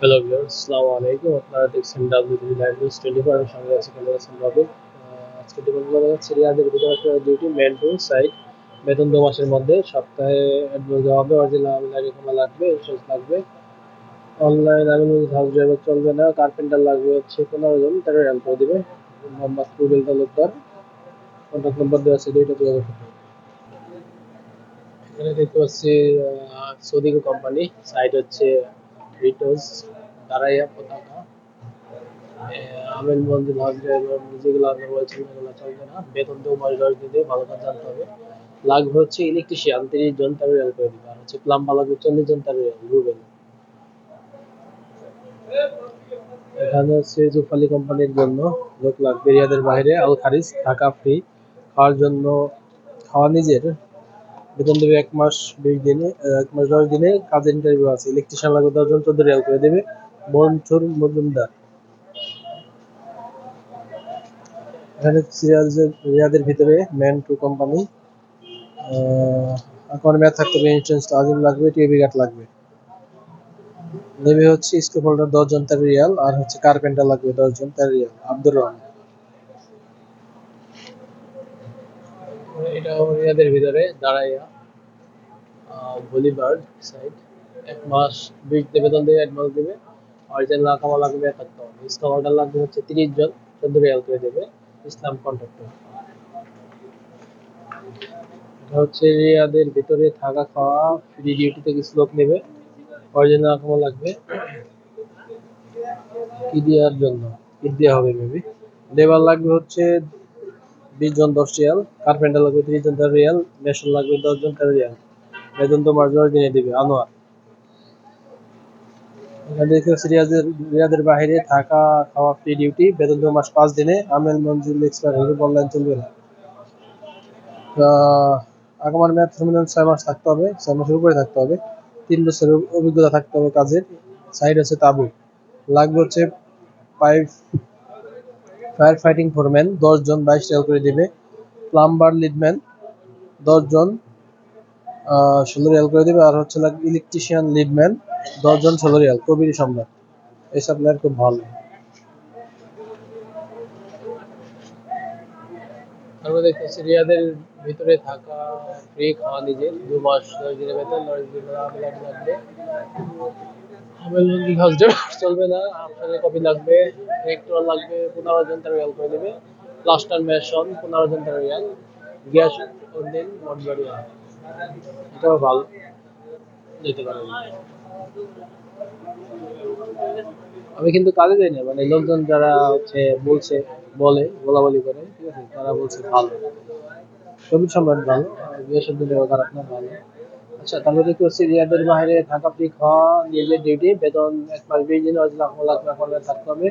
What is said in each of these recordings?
Hello viewers আসসালামু আলাইকুম আপনারা দেখছেন ডাব্লিউ থ্রি লাইভ নিউজ সঙ্গে আছি ক্যামেরা আছেন রবিন আজকে ডিমান্ড করা যাচ্ছে রিয়াদের একটা ডিউটি মেন টু সাইট বেতন দু মাসের মধ্যে সপ্তাহে অ্যাডভান্স দেওয়া হবে। অরিজিনাল লাগে কমা লাগবে ইন্স্যুরেন্স লাগবে। অনলাইন আবেদন হাউস ড্রাইভার চলবে না কার্পেন্টার লাগবে হচ্ছে পনেরো জন তারা হেল্প করে দেবে। মোহাম্মদ রুবেল তালুকদার কন্ট্যাক্ট নাম্বার দেওয়া আছে, দুইটা হবে। এখানে দেখতে পাচ্ছি সৌদিকো কোম্পানি সাইট হচ্ছে রিটোজ দাঁড়াইয়া পতাকা আমেল মন্দির হাউস ড্রাইভার যেগুলো আপনি বলছেন এগুলো চলবে না। বেতন দু মাস দশ দিতে ভালো কাজ জানতে হবে। লাগবে হচ্ছে ইলেকট্রিশিয়ান তিরিশ জন তার রেল করে দিবে। আর হচ্ছে প্লাম্বার লাগবে চল্লিশ জন তার রেল রুবেল। এখানে হচ্ছে জুফালি কোম্পানির জন্য লোক লাগবে। রিয়াদের বাইরে আল খারিজ থাকা ফ্রি খাওয়ার জন্য খাওয়া নিজের। বেতন দেবে এক মাস বিশ দিনে এক মাস দশ দিনে। কাজের ইন্টারভিউ আছে। ইলেকট্রিশিয়ান লাগবে দশজন, চোদ্দ রিয়াল করে দেবে। মনসুর মজুমদার। এখানে সিরিয়াজের রিয়াদের ভিতরে ম্যান টু কোম্পানি। এখন ম্যাথ থাকতে হবে ইন্স্যুরেন্স আজিম লাগবে টিভি কার্ড লাগবে। নেবে হচ্ছে স্কুল হোল্ডার দশজন, তার রিয়াল আর হচ্ছে কার্পেন্টার লাগবে দশজন, তার রিয়াল আব্দুর রহমান। এটা রিয়াদের ভিতরে দাঁড়াইয়া ভলিবার্ড সাইড এক মাস বিশ বেতন দেবে অ্যাডভান্স দেবে অরিজিনাল কামা লাগবে একাত্তর। স্কুল হোল্ডার লাগবে হচ্ছে তিরিশ জন, চোদ্দ রিয়াল করে দেবে ইসলাম কন্ট্রাক্টর এটা হচ্ছে রিয়াদের ভিতরে থাকা খাওয়া ফ্রি ডিউটিতে কিছু লোক নেবে অরিজিনাল কামা লাগবে। কি দেওয়ার জন্য? কি দেওয়া হবে মেবি লেবার লাগবে হচ্ছে বিশ জন, দশ রিয়াল। কার্পেন্টার লাগবে তিরিশ জন তেরো রিয়াল। মেশন লাগবে দশ জন তেরো রিয়াল। বেতন তো মার্চ মাস দিনে দিবে, আনোয়ার। এখানে দেখতে পাচ্ছি রিয়াদের বাইরে থাকা, খাওয়া ফ্রি ডিউটি বেতন দু মাস পাঁচ দিনে আমেল মঞ্জুর এক্সপায়ার হলে অনলাইন চলবে না। তা আগামার মেয়াদ মিনিমাম ছয় মাস থাকতে হবে, ছয় মাসের উপরে থাকতে হবে। তিন বছরের অভিজ্ঞতা থাকতে হবে কাজের। সাইড হচ্ছে তাবু লাগবে হচ্ছে পাইপ ফায়ার ফাইটিং ফোরম্যান দশজন বাইশ রিয়াল করে দেবে। প্লাম্বার লিডম্যান দশজন ষোলো রিয়াল করে দেবে। আর হচ্ছে ইলেকট্রিশিয়ান লিডম্যান দশজন, ষোলো রিয়াল। কবির সম্রাট। এই সাপ্লায়ার খুব ভালো। তারপরে দেখতেছি রিয়াদের ভিতরে থাকা ফ্রি খাওয়া নিজের। দু মাস দশ দিনের বেতন দিনের লাগবে। আবেদন হাউস চলবে না আপনার কপি লাগবে ইলেকট্রন লাগবে করে দেবে। প্লাস্টার মেশন মঠবাড়িয়া এটাও ভালো। যেতে আমি কিন্তু কাজে যাই না মানে লোকজন যারা হচ্ছে বলছে, বলে বলা বলি করে, ঠিক আছে? তারা বলছে ভালো। সবুজ সম্রাট ভালো বিয়েসব দিলেও খারাপ না, ভালো। আচ্ছা দেখতে পাচ্ছি রিয়াদের বাইরে নিজের ডিউটি বেতন এক মাস বিশ দিন লাখ লাখ থাকতে হবে।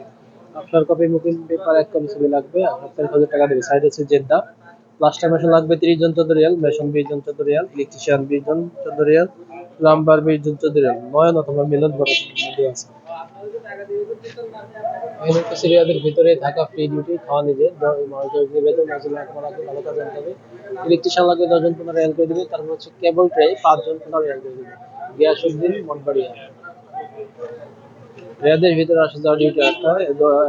আপনার কপি মুকিম পেপার এক কপি ছবি লাগবে হাজার টাকা দেবে। সাইড হচ্ছে জেদ্দা। লাস্ট টাইম মেশন লাগবে তিরিশ জন চোদ্দ রিয়াল মেশন বিশ জন চোদ্দ রিয়াল ইলেকট্রিশিয়ান বিশ জন চোদ্দ রিয়াল প্লাম্বার বিশ জন চোদ্দ রিয়াল নয়ন অথবা মিলন বড় আছে। এখানে হচ্ছে রিয়াদের ভিতরে থাকা ফ্রি ডিউটি খাওয়া বেতন ভালো কাজ জানতে হবে ইলেকট্রিশিয়ান লাগবে দশজন পনেরো রিয়াল করে দেবে, তারপর হচ্ছে কেবল ট্রে পাঁচজন পনেরো রিয়াল করে দেবে। গিয়াসুদ্দিন রিয়াদের ভিতরে আসা ডিউটি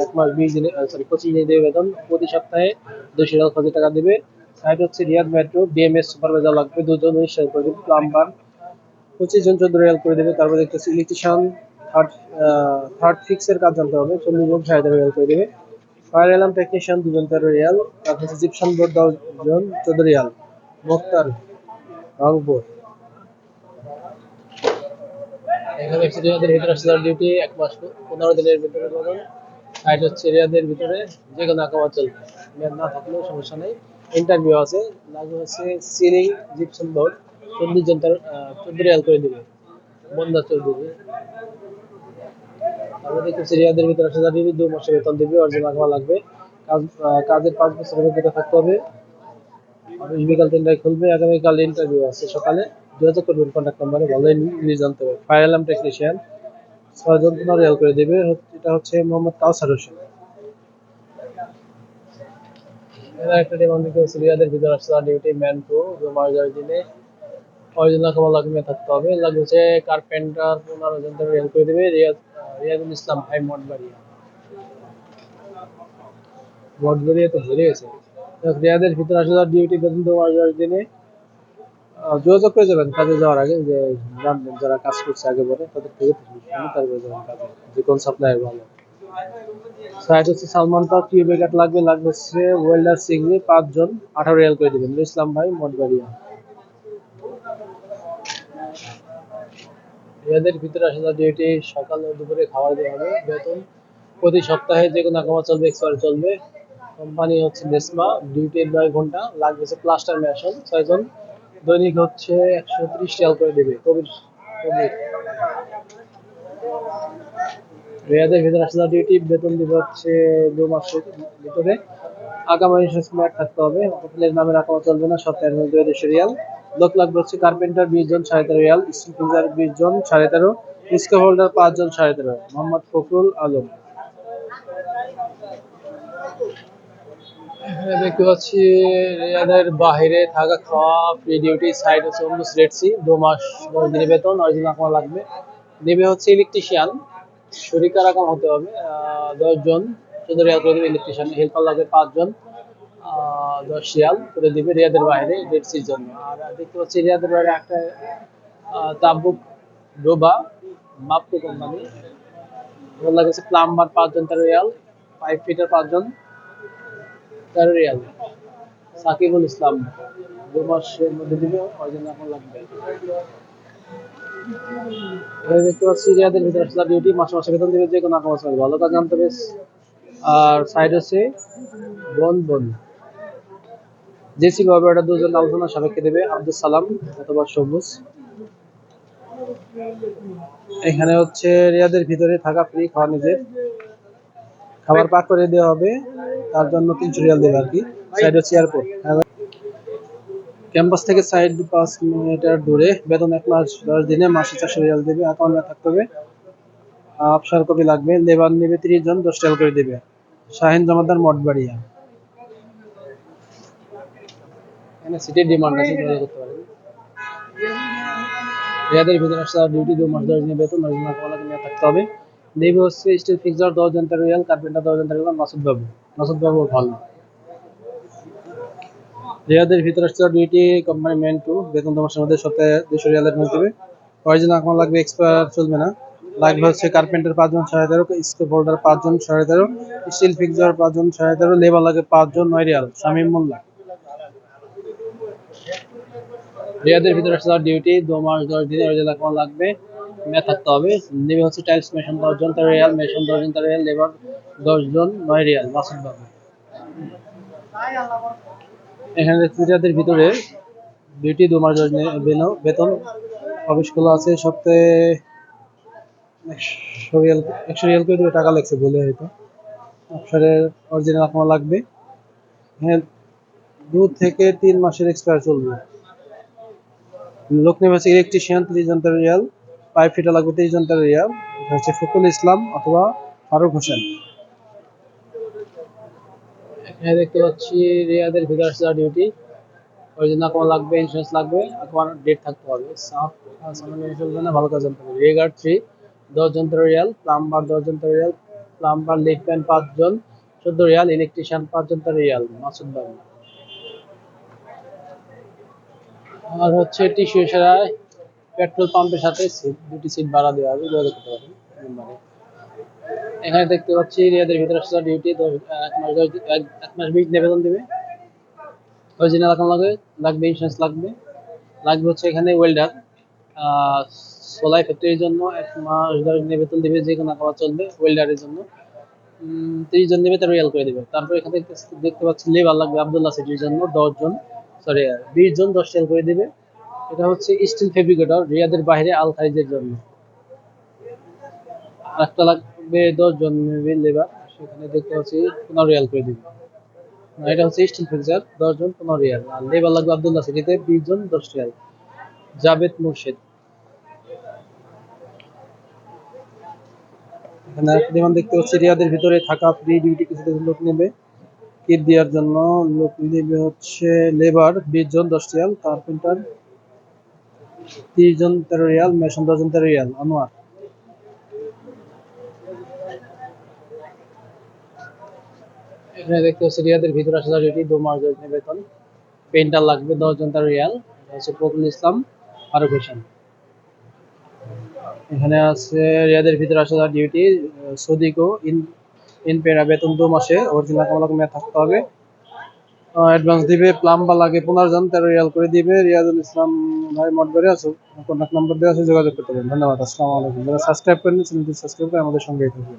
এক মাস বিশ দিনে সরি পঁচিশ দিনে দেবে বেতন। প্রতি সপ্তাহে দুশো টাকা দেবে। সাইড হচ্ছে রিয়াদ মেট্রো বিএমএস সুপারভাইজার লাগবে, দুজন উনিশ করে দেবে। প্লাম্বার পঁচিশ জন, চোদ্দ রিয়াল করে দেবে। তারপর দেখতেছি ইলেকট্রিশিয়ান থার্ড থার্ড ফিক্সের কাজ জানতে হবে। চল্লিশ জন হাজার রিয়াল করে দেবে। ফায়ার অ্যালার্ম টেকনিশিয়ান দুজন তেরো রিয়াল তারপর হচ্ছে জিপসান বোর্ড দশ জন, চোদ্দ রিয়াল মোক্তার রংপুর এখানে ভিতরে ডিউটি এক মাস পনেরো দিনের ভিতরে সাইড হচ্ছে ভিতরে, যে কোনো চলবে। মেয়াদ না থাকলেও সমস্যা নেই। ইন্টারভিউ আছে। লাগবে হচ্ছে সিলিং জিপসান বোর্ড চল্লিশ জন তার চোদ্দ রিয়াল করে দেবে। বন্দা চৌধুরী তারপরে দেখতেছি রিয়াদের ভিতরে আসে যাবে দু মাসের বেতন দিবে অরিজিনাল আঁকামা লাগবে, কাজ কাজের পাঁচ বছরের অভিজ্ঞতা থাকতে হবে। অফিস বিকাল তিনটায় খুলবে, আগামীকাল ইন্টারভিউ আছে সকালে। যোগাযোগ করবেন কন্ট্যাক্ট নাম্বারে ভালো ইংলিশ জানতে হবে। ফায়ার অ্যালার্ম টেকনিশিয়ান ছয়জন পনেরো রিয়াল করে দেবে। এটা হচ্ছে মোহাম্মদ কাউসার হোসেন। এরা একটা ডিমান্ড হচ্ছে, রিয়াদের ভিতরে আসছে ডিউটি ম্যান টু মার্জার দিনে অরিজিনাল খাবার লাগবে, থাকতে হবে। লাগবে হচ্ছে কার্পেন্টার পনেরো জন রিয়াল করে দেবে। রিয়াদ রিয়াদুল ইসলাম ভাই মঠবাড়িয়া। মঠবাড়িয়া তো ভরে গেছে। রিয়াদের ভিতরে আসলে ডিউটি বেতন দেওয়ার দিনে যোগাযোগ করে যাবেন কাজে যাওয়ার আগে, যে জানবেন যারা কাজ করছে আগে পরে, তাদের থেকে তারপরে যাবেন কাজে। যে কোন সাপ্লায়ার ভালো। সাইড হচ্ছে সালমান পার্ক টিউ ব্যাকেট লাগবে লাগবে হচ্ছে ওয়েল্ডার সিগনি পাঁচজন, আঠারো রিয়াল করে দেবেন। ইসলাম ভাই মঠবাড়িয়া। এদের ভিতরে আসলে ডিউটি সকাল ও দুপুরে খাবার দেওয়া হবে, বেতন। প্রতি সপ্তাহে যে কোনো কামা চলবে, এক্সপায়ার চলবে। কোম্পানি হচ্ছে নেসমা ডিউটি নয় ঘণ্টা, লাগবে হচ্ছে প্লাস্টার মেশন ছয়জন দৈনিক হচ্ছে একশো ত্রিশ রিয়াল করে দেবে রেয়াদের ভিতরে ডিউটি বেতন হচ্ছে দু মাসের ভিতরে। আগামী ইনস্টলমেন্ট থাকতে হবে, হোটেলের নামে রাখা চলবে না, সপ্তাহের মধ্যে রিয়াল। লোক লাগবে হচ্ছে কার্পেন্টার বিশ জন সাড়ে তেরো রিয়াল স্টিল ফিজার বিশ জন সাড়ে তেরো রিস্কা হোল্ডার পাঁচ জন সাড়ে তেরো মোহাম্মদ ফখরুল আলম। দেখতে পাচ্ছি রিয়াদের বাইরে থাকা খাওয়া ফ্রি ডিউটি সাইড হচ্ছে অমুস রেড সি দু মাস দশ দিনের বেতন অরিজিনাল আমার লাগবে। দেবে হচ্ছে ইলেকট্রিশিয়ান শরিকা রকম হতে হবে আহ, দশ জন চোদ্দ রিয়াল করে দেবে ইলেকট্রিশিয়ান হেল্পার লাগবে পাঁচজন দশ রিয়াল করে দিবে রিয়াদের বাইরে রেড সির জন্য। আর দেখতে পাচ্ছি রিয়াদের বাইরে একটা তাবুক ডোবা মাপটু কোম্পানি। ওর লাগছে প্লাম্বার পাঁচজন, তেরো রিয়াল পাইপ ফিটার পাঁচজন, তেরো রিয়াল। সাকিবুল ইসলাম, দু মাসের মধ্যে দিবে অরিজিনাল এখন লাগবে। দেখতে পাচ্ছি রিয়াদের ভিতরে আসলে ডিউটি মাসে মাসে বেতন দিবে, যে কোনো আঁকা ভালো কাজ জানতে বেশ আর সাইড আছে বন বন জেসি দুজন আলোচনা, সাপেক্ষে দেবে আব্দুল সালাম অথবা সবুজ। এখানে হচ্ছে রিয়াদের ভিতরে থাকা ফ্রি খাওয়া নিজের। খাবার পাক করে দেওয়া হবে, তার জন্য তিনশো রিয়াল দেবে আর কি। সাইড হচ্ছে এয়ারপোর্ট ক্যাম্পাস থেকে সাইড পাঁচ মিটার দূরে, বেতন এক মাস, দশ দিনে মাসে চারশো রিয়াল দেবে অ্যাকাউন্টে থাকতে হবে। আফসার কপি লাগবে, লেবার নেবে তিরিশ জন, দশ রিয়াল করে দেবে। শাহিন জমাদার মঠবাড়িয়া। এখানে সিটির ডিমান্ড আছে যোগাযোগ করতে পারেন। রিয়াদের ভিতরে আসা ডিউটি দু মাস দশ দিনে বেতন দশ দিন আকামালাকে নিয়ে থাকতে হবে। দেবে হচ্ছে স্টিল ফিক্সার দশ জন তেরো রিয়াল কার্পেন্টার দশ জন তেরো রিয়াল মাসুদ বাবু। মাসুদ বাবু ভালো। রিয়াদের ভিতরে আসছে ডিউটি কোম্পানি মেন টু বেতন দু মাসের মধ্যে সপ্তাহে দুশো রিয়ালের মধ্যে দেবে। অরিজিনাল আকামা লাগবে এক্সপায়ার চলবে না। লাগবে হচ্ছে কার্পেন্টার পাঁচজন সাড়ে তেরো স্কেপ হোল্ডার পাঁচজন সাড়ে তেরো স্টিল ফিক্সার পাঁচজন সাড়ে তেরো লেবার লাগে পাঁচজন নয় রিয়াল শামীম মোল্লা রিয়াদের ভিতরে আসলে ডিউটি দু মাস, দশ দিনে অরিজিনাল আকামা লাগবে মেয়ে থাকতে হবে। নেবে হচ্ছে টাইলস মেশন দশজন তেরো রিয়াল মেশন দশজন তেরো রিয়াল লেবার দশজন নয় রিয়াল মাসুদ বাবু। এখানে রিয়াদের ভিতরে ডিউটি দু মাস, দশ বেন- বেতন। অফিস খোলা আছে, সপ্তাহে একশো রিয়াল একশো রিয়াল করে দিবে টাকা লাগছে বলে হয়তো। অফিসারের অরিজিনাল আপনার লাগবে। হ্যাঁ দু থেকে তিন মাসের এক্সপায়ার চলবে। লোক নেবে ইলেকট্রিশিয়ান তিরিশ জন তেরো রিয়াল পাইপ ফিটা লাগবে তিরিশ জন তেরো রিয়াল হচ্ছে ফকুল ইসলাম অথবা ফারুক হোসেন। এখানে দেখতে পাচ্ছি রিয়াদের ভিতরে আসছে ডিউটি অরিজিনাল কোন লাগবে ইন্স্যুরেন্স লাগবে তোমার ডেট থাকতে হবে। সাফ ভালো কাজ জানতে হবে। রেগার থ্রি দশ জন তেরো রিয়াল প্লাম্বার দশ জন তেরো রিয়াল প্লাম্বার লিফম্যান পাঁচজন চোদ্দ রিয়াল ইলেকট্রিশিয়ান পাঁচজন তেরো রিয়াল মাসুদ বাবু আর হচ্ছে টিস্যু সেরায় পেট্রোল পাম্পের সাথে সিট দুটি সিট ভাড়া দেওয়া হবে, যোগাযোগ করতে নম্বরে। এখানে দেখতে পাচ্ছি রিয়াদের ভিতরে আসলে ডিউটি এক মাস এক- মাস বিশ নিবেদন দেবে। অরিজিনাল এখন লাগবে লাগবে ইন্স্যুরেন্স লাগবে। লাগবে হচ্ছে এখানে ওয়েল্ডার সোলাই ফ্যাক্টরির জন্য এক মাস, দশ দিনের দেবে, যে কোনো খাবার চলবে ওয়েল্ডারের জন্য। তিরিশ জন দেবে তেরো রিয়াল করে দেবে। তারপর এখানে দেখতে- পাচ্ছি লেবার লাগবে আবদুল্লাহ সিটির জন্য দশ জন। সরি বিশ জন, দশ রিয়াল করে দেবে। এটা হচ্ছে স্টিল ফেব্রিকেটর রিয়াদের বাইরে আল খারিজের জন্য লাগবে, দশ জন লেবার সেখানে দেখতে পাচ্ছি পনেরো রিয়াল করে দিবে। এটা হচ্ছে স্টিল দশ জন, পনেরো রিয়াল। আর লেবার লাগবে আবদুল্লাহ সিটিতে বিশ জন, দশ রিয়াল। জাবেদ মুর্শিদ। দেখতে পাচ্ছি, রিয়াদের ভিতরে থাকা ফ্রি ডিউটি কিছু লোক নেবে। কিট দেওয়ার জন্য লোক নেবে হচ্ছে লেবার বিশ জন, দশ রিয়াল কার্পেন্টার তিরিশ জন, তেরো রিয়াল মেশন দশ জন, তেরো রিয়াল, আনোয়ার। এখানে দেখতে রিয়াদের ভিতরে আসা দু মাস দশ দিনের বেতন। পেন্টার লাগবে দশ জন, তেরো রিয়াল, এটা হচ্ছে ফখরুল ইসলাম, ফারুক হোসেন। এখানে আছে রিয়াদের ভিতরে আসা ডিউটি সৌদিকো ইন বেতন দু মাসে অরিজিনাল মেয়াদ থাকতে হবে। অ্যাডভান্স দিবে প্লাম্বা লাগে পুনর্জন, তেরো রিয়াল করে দিবে। রিয়াজুল ইসলাম ভাই কন্ট্যাক্ট নাম্বার দেওয়া আছে, যোগাযোগ করতে পারেন। ধন্যবাদ, আসসালামু আলাইকুম। যারা সাবস্ক্রাইব করেন চ্যানেলটি সাবস্ক্রাইব করে আমাদের সঙ্গেই থাকবেন।